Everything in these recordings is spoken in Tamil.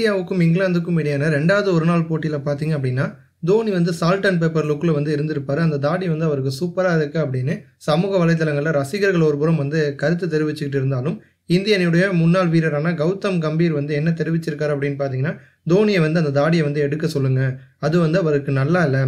இந்தியாவுக்கும் இங்கிலாந்துக்கும் இடையான ரெண்டாவது ஒரு நாள் போட்டியில் பார்த்தீங்க அப்படின்னா தோனி வந்து சால்ட் அண்ட் பேப்பர் லுக்கில் வந்து இருந்திருப்பாரு. அந்த தாடி வந்து அவருக்கு சூப்பராக இருக்கு அப்படின்னு சமூக வலைதளங்களில் ரசிகர்கள் ஒருபுறம் வந்து கருத்து தெரிவிச்சுக்கிட்டு இருந்தாலும் இந்திய அணியுடைய முன்னாள் வீரரான கௌதம் கம்பீர் வந்து என்ன தெரிவிச்சிருக்காரு அப்படின்னு பார்த்தீங்கன்னா தோனியை வந்து அந்த தாடியை வந்து எடுக்க சொல்லுங்கள் அது வந்து அவருக்கு நல்லா இல்லை.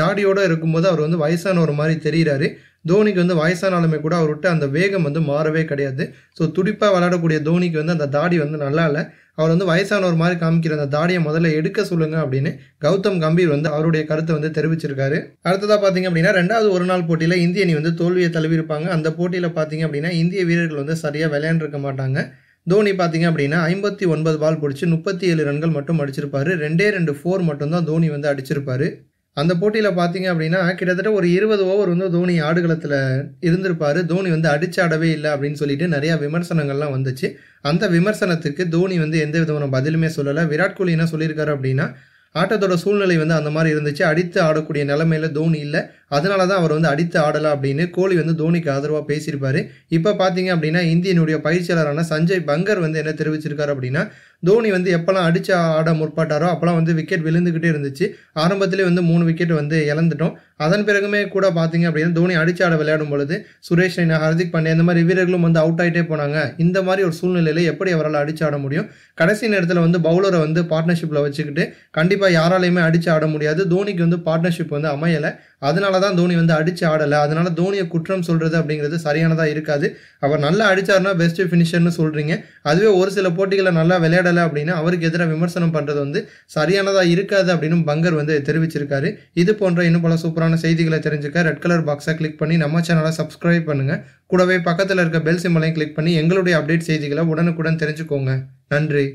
தாடியோடு இருக்கும்போது அவர் வந்து வயசான ஒரு மாதிரி தெரிகிறாரு தோனிக்கு வந்து வயசானாலுமே கூட அவர்கிட்ட அந்த வேகம் வந்து மாறவே கிடையாது. ஸோ துடிப்பாக விளையாடக்கூடிய தோனிக்கு வந்து அந்த தாடி வந்து நல்லா இல்லை. அவர் வந்து வயசான ஒரு மாதிரி காமிக்கிற அந்த தாடியை முதல்ல எடுக்க சொல்லுங்க அப்படின்னு கௌதம் கம்பீர் வந்து அவருடைய கருத்தை வந்து தெரிவிச்சிருக்காரு. அடுத்ததாக பார்த்தீங்க அப்படின்னா ரெண்டாவது ஒரு நாள் போட்டியில் இந்திய அணி வந்து தோல்வியை தழுவிருப்பாங்க அந்த போட்டியில் பார்த்தீங்க அப்படின்னா இந்திய வீரர்கள் வந்து சரியாக விளையாண்டுருக்க மாட்டாங்க. தோனி பார்த்தீங்க அப்படின்னா ஐம்பத்தி ஒன்பது பால் பிடிச்சி முப்பத்தி ஏழு ரன்கள் மட்டும் அடிச்சிருப்பாரு. ரெண்டே ரெண்டு ஃபோர் மட்டும்தான் தோனி வந்து அடிச்சிருப்பாரு. அந்த போட்டியில் பார்த்தீங்க அப்படின்னா கிட்டத்தட்ட ஒரு இருபது ஓவர் வந்து தோனி ஆடுகளத்தில் இருந்திருப்பார். தோனி வந்து அடிச்சாடவே இல்லை அப்படின்னு சொல்லிட்டு நிறையா விமர்சனங்கள்லாம் வந்துச்சு. அந்த விமர்சனத்துக்கு தோனி வந்து எந்த விதமான பதிலுமே சொல்லலை. விராட் கோலி என்ன சொல்லியிருக்காரு அப்படின்னா ஆட்டத்தோட சூழ்நிலை வந்து அந்த மாதிரி இருந்துச்சு. அடித்து ஆடக்கூடிய நிலமையில தோனி இல்லை. அதனால தான் அவர் வந்து அடித்து ஆடலாம் அப்படின்னு கோலி வந்து தோனிக்கு ஆதரவாக பேசியிருப்பாரு. இப்போ பார்த்தீங்க அப்படின்னா இந்தியனுடைய பயிற்சியாளரான சஞ்சய் பங்கர் வந்து என்ன தெரிவிச்சிருக்காரு அப்படின்னா தோனி வந்து எப்போல்லாம் அடித்து ஆட முற்பட்டாரோ அப்போல்லாம் வந்து விக்கெட் விழுந்துக்கிட்டே இருந்துச்சு. ஆரம்பத்திலே வந்து மூணு விக்கெட் வந்து இழந்துட்டோம். அதன் பிறகுமே கூட பார்த்தீங்க அப்படின்னா தோனி அடிச்சு ஆட விளையாடும் பொழுது சுரேஷ் ரெய்னா ஹர்திக் பாண்டே இந்த மாதிரி வீரர்களும் வந்து அவுட் ஆகிட்டே போனாங்க. இந்த மாதிரி ஒரு சூழ்நிலையில் எப்படி அவரால் அடிச்சு ஆட முடியும்? கடைசி நேரத்தில் வந்து பவுலரை வந்து பார்ட்னர்ஷிப்பில் வச்சுக்கிட்டு கண்டிப்பாக யாராலையுமே அடிச்சு ஆட முடியாது. தோனிக்கு வந்து பார்ட்னர்ஷிப் வந்து அமையலை. அதனால தான் தோனி வந்து அடித்து ஆடலை. அதனால தோனியை குற்றம் சொல்கிறது அப்படிங்கிறது சரியானதாக இருக்காது. அவர் நல்லா அடித்தாருன்னா பெஸ்ட் ஃபினிஷர்னு சொல்கிறீங்க அதுவே ஒரு சில போட்டிகளை நல்லா விளையாட விளையாடலை அப்படின்னா அவருக்கு எதிராக விமர்சனம் பண்ணுறது வந்து சரியானதாக இருக்காது அப்படின்னு பங்கர் வந்து தெரிவிச்சிருக்காரு. இது போன்ற இன்னும் பல சூப்பரான செய்திகளை தெரிஞ்சுக்க ரெட் கலர் பாக்ஸை கிளிக் பண்ணி நம்ம சேனலை சப்ஸ்கிரைப் பண்ணுங்க. கூடவே பக்கத்தில் இருக்க பெல் சிம்மலையும் கிளிக் பண்ணி எங்களுடைய அப்டேட் செய்திகளை உடனுக்குடன் தெரிஞ்சுக்கோங்க. நன்றி.